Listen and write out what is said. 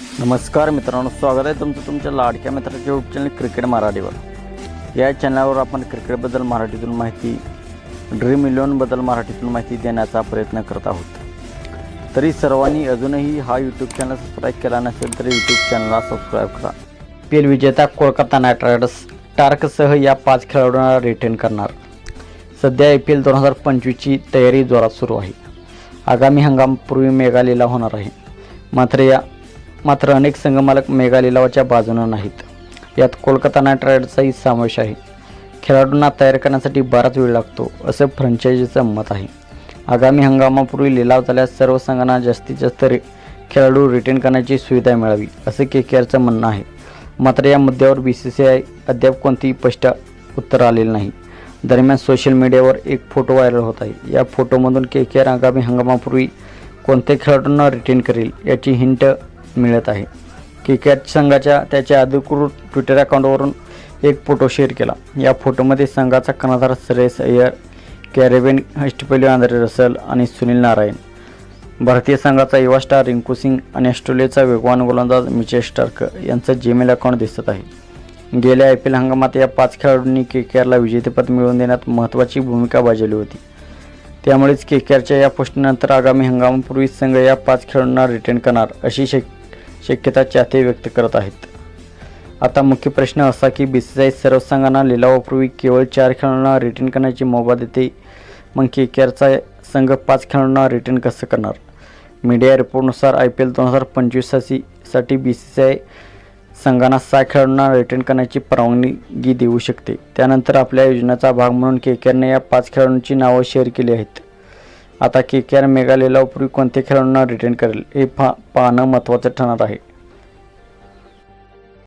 नमस्कार मित्रांनो स्वागत आहे तुमचं तुमच्या लाडक्या मित्राच्या यूट्यूब चॅनल क्रिकेट मराठीवर. या चॅनलवर आपण क्रिकेटबद्दल मराठीतून माहिती ड्रीम इलेवनबद्दल मराठीतून माहिती देण्याचा प्रयत्न करत आहोत. तरी सर्वांनी अजूनही हा यूट्यूब चॅनल सबस्क्राईब केला नसेल तर यूट्यूब चॅनलला सबस्क्राईब करा. पी एल विजेता कोलकाता नाईट रायडर्स टार्कसह या पाच खेळाडूंना रिटेन करणार. सध्या आय पी एल दोन हजार पंचवीसची तयारी जोरात सुरू आहे. आगामी हंगामापूर्वी मेघालयला होणार आहे. मात्र या मात्र अनेक संघमालक मेगा लिलावाच्या बाजूनं नाहीत. यात कोलकाता नाईट रायडर्सचाही समावेश आहे. खेळाडूंना तयार करण्यासाठी बराच वेळ लागतो असं फ्रँचायझीचं मत आहे. आगामी हंगामापूर्वी लिलाव झाल्यास सर्व संघांना जास्तीत जास्त रि खेळाडू रिटेन करण्याची सुविधा मिळावी असं के के आरचं म्हणणं आहे. मात्र या मुद्द्यावर बी सी सी आय अद्याप कोणतीही स्पष्ट उत्तर आलेलं नाही. दरम्यान सोशल मीडियावर एक फोटो व्हायरल होत आहे. या फोटोमधून के के आर आगामी हंगामापूर्वी कोणत्या खेळाडूंना रिटेन करेल याची हिंट मिळत आहे. के के आर संघाच्या त्याच्या अधिकृत ट्विटर अकाउंटवरून एक फोटो शेअर केला. या फोटोमध्ये संघाचा कर्णधार श्रेयस अय्यर कॅरेबियन हस्टपेली आंद्रे रसल आणि सुनील नारायण. भारतीय संघाचा युवा स्टार रिंकू सिंग आणि ऑस्ट्रेलियाचा वेगवान गोलंदाज मिचेल स्टार्क यांचं जीमेल अकाउंट दिसत आहे. गेल्या आय पी एल हंगामात या पाच खेळाडूंनी के के आरला विजेतेपद मिळवून देण्यात महत्त्वाची भूमिका बजावली होती. त्यामुळेच के के आरच्या या पोस्टनंतर आगामी हंगामापूर्वी संघ या पाच खेळाडूंना रिटर्न करणार अशी शक शक्यता चाहते व्यक्त करत आहेत. आता मुख्य प्रश्न असा की बी सी आय सर्व संघांना लिलावापूर्वी केवळ चार खेळाडूंना रिटर्न करण्याची मुभा देते. मग के के आरचा संघ पाच खेळाडूंना रिटर्न कसं करणार? मीडिया रिपोर्टनुसार आय पी एल दोन हजार पंचवीससाठी साठी बी सी सी आय संघांना सहा खेळाडूंना रिटर्न करण्याची परवानगी देऊ शकते. त्यानंतर आपल्या योजनेचा भाग म्हणून के के आरने या पाच खेळाडूंची नावं शेअर केली आहेत. आता के के आर मेघालयला लिलावापूर्वी कोणत्या खेळाडूंना रिटेन करेल हे पा पाहणं महत्त्वाचं ठरणार आहे.